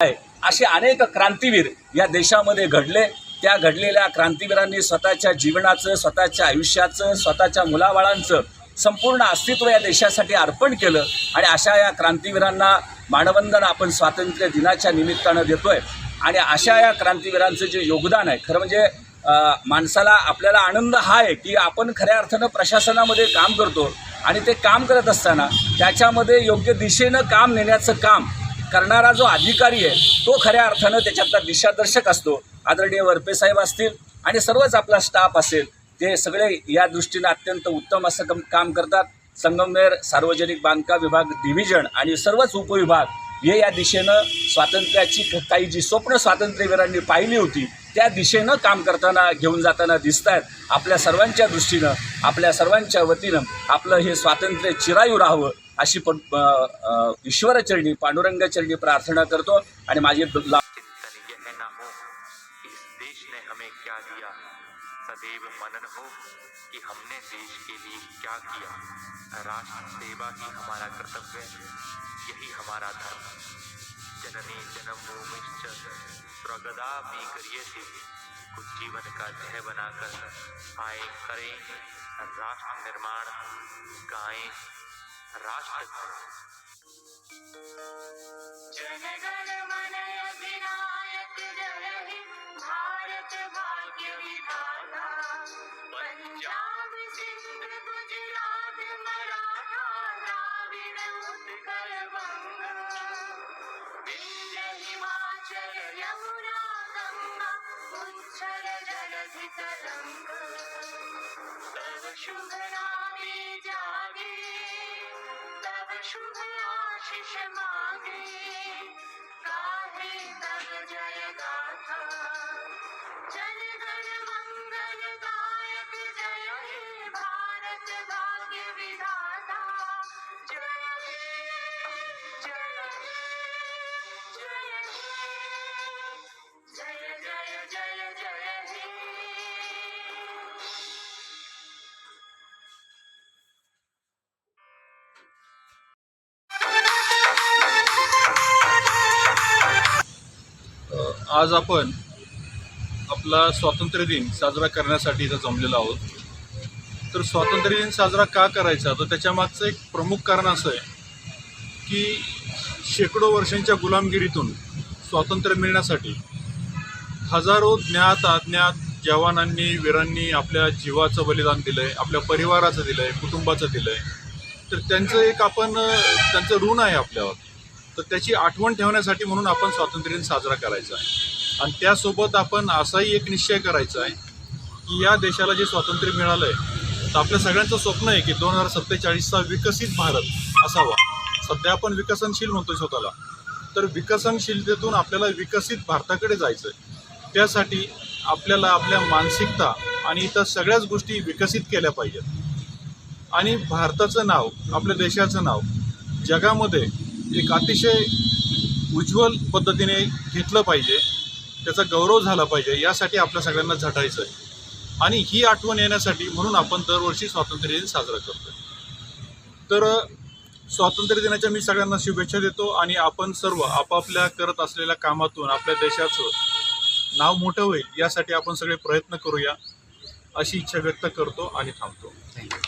आहे. असे अनेक क्रांतीवीर या देशामध्ये घडले. त्या घडलेल्या क्रांतीवीरांनी स्वतःच्या जीवनाचं स्वतःच्या आयुष्याचं स्वतःच्या मुलाबाळांचं संपूर्ण अस्तित्व या देशासाठी अर्पण केलं आणि अशा या क्रांतीवीरांना मानवंदन आपण स्वातंत्र्य दिनाच्या निमित्तानं देतोय. आणि अशा या क्रांतीवीरांचं जे योगदान आहे खरं म्हणजे माणसाला आपल्याला आनंद हा आहे की आपण खऱ्या अर्थानं प्रशासनामध्ये काम करतो आणि ते काम करत असताना त्याच्यामध्ये योग्य दिशेनं काम नेण्याचं काम करणारा जो अधिकारी आहे तो खऱ्या अर्थानं त्याच्यातला दिशादर्शक असतो. आदरणीय वरपेसाहेब असतील आणि सर्वच आपला स्टाफ असेल ते सगळे या दृष्टीनं अत्यंत उत्तम असं कम काम करतात. संगमनेर सार्वजनिक बांधकाम विभाग डिव्हिजन आणि सर्वच उपविभाग हे या दिशेनं स्वातंत्र्याची काही जी स्वप्न स्वातंत्र्यवीरांनी पाहिली होती त्या दिशेनं काम करताना घेऊन जाताना दिसत आहेत आपल्या सर्वांच्या दृष्टीनं आपल्या सर्वांच्या वतीनं आपलं हे स्वातंत्र्य चिरायू राहावं अशी पण अ, अ, ईश्वरचरणी पांडुरंगचरणी प्रार्थना करतो आणि माझी ला हो देश ने हमें क्या दिया सदैव मनन हो कि हमने देश के लिए क्या किया राष्ट्र सेवा ही हमारा कर्तव्य यही हमारा धर्म जननी जन्मभूमिश्च स्वगदा भी करिए से कुछ जीवन का ध्येय बनाकर आए करें राष्ट्र निर्माण गाएं राष्ट्र जनगण जय भारत भाग्य विधाता पंजाब सिंध गुजरात मराठा द्राविड उत्कल बंग विंध्य हिमाचल यमुना गंगा उच्छल जलधि तरंग तव शुभ नामे जागे आशीष मांगे गाहे तव जय गाथा जन गण आज आपण आपला स्वातंत्र्य दिन साजरा करण्यासाठी इथं जमलेलो आहोत. तर स्वातंत्र्य दिन साजरा का करायचा? तर त्याच्यामागचं एक प्रमुख कारण असं आहे की शेकडो वर्षांच्या गुलामगिरीतून स्वातंत्र्य मिळण्यासाठी हजारो ज्ञात अज्ञात जवानांनी वीरांनी आपल्या जीवाचं बलिदान दिलं आहे आपल्या परिवाराचं दिलं आहे कुटुंबाचं दिलं आहे तर त्यांचं एक आपण त्यांचं ऋण आहे आपल्यावर तर त्याची आठवण ठेवण्यासाठी म्हणून आपण स्वातंत्र्य दिन साजरा करायचा आहे. आणि त्यासोबत आपण असाही एक निश्चय करायचा आहे की या देशाला जे स्वातंत्र्य मिळालं आहे तर आपल्या सगळ्यांचं स्वप्न आहे की दोन हजार सत्तेचाळीसचा विकसित भारत असावा. सध्या आपण विकसनशील म्हणतो स्वतःला. तर विकसनशीलतेतून आपल्याला विकसित भारताकडे जायचं आहे त्यासाठी आपल्याला आपल्या मानसिकता आणि इतर सगळ्याच गोष्टी विकसित केल्या पाहिजेत. आणि भारताचं नाव आपल्या देशाचं नाव जगामध्ये एक अतिशय उज्ज्वल पद्धतीने घेतलं पाहिजे. त्याचा गौरव झाला पाहिजे. यासाठी आपल्या सगळ्यांना झटायचं आहे. आणि ही आठवण येण्यासाठी म्हणून आपण दरवर्षी स्वातंत्र्य दिन साजरा करतो तर स्वातंत्र्य दिनाच्या मी सगळ्यांना शुभेच्छा देतो आणि आपण सर्व आपापल्या करत असलेल्या कामातून आपल्या देशाचं नाव मोठं होईल यासाठी आपण सगळे प्रयत्न करूया अशी इच्छा व्यक्त करतो आणि थांबतो. थँक्यू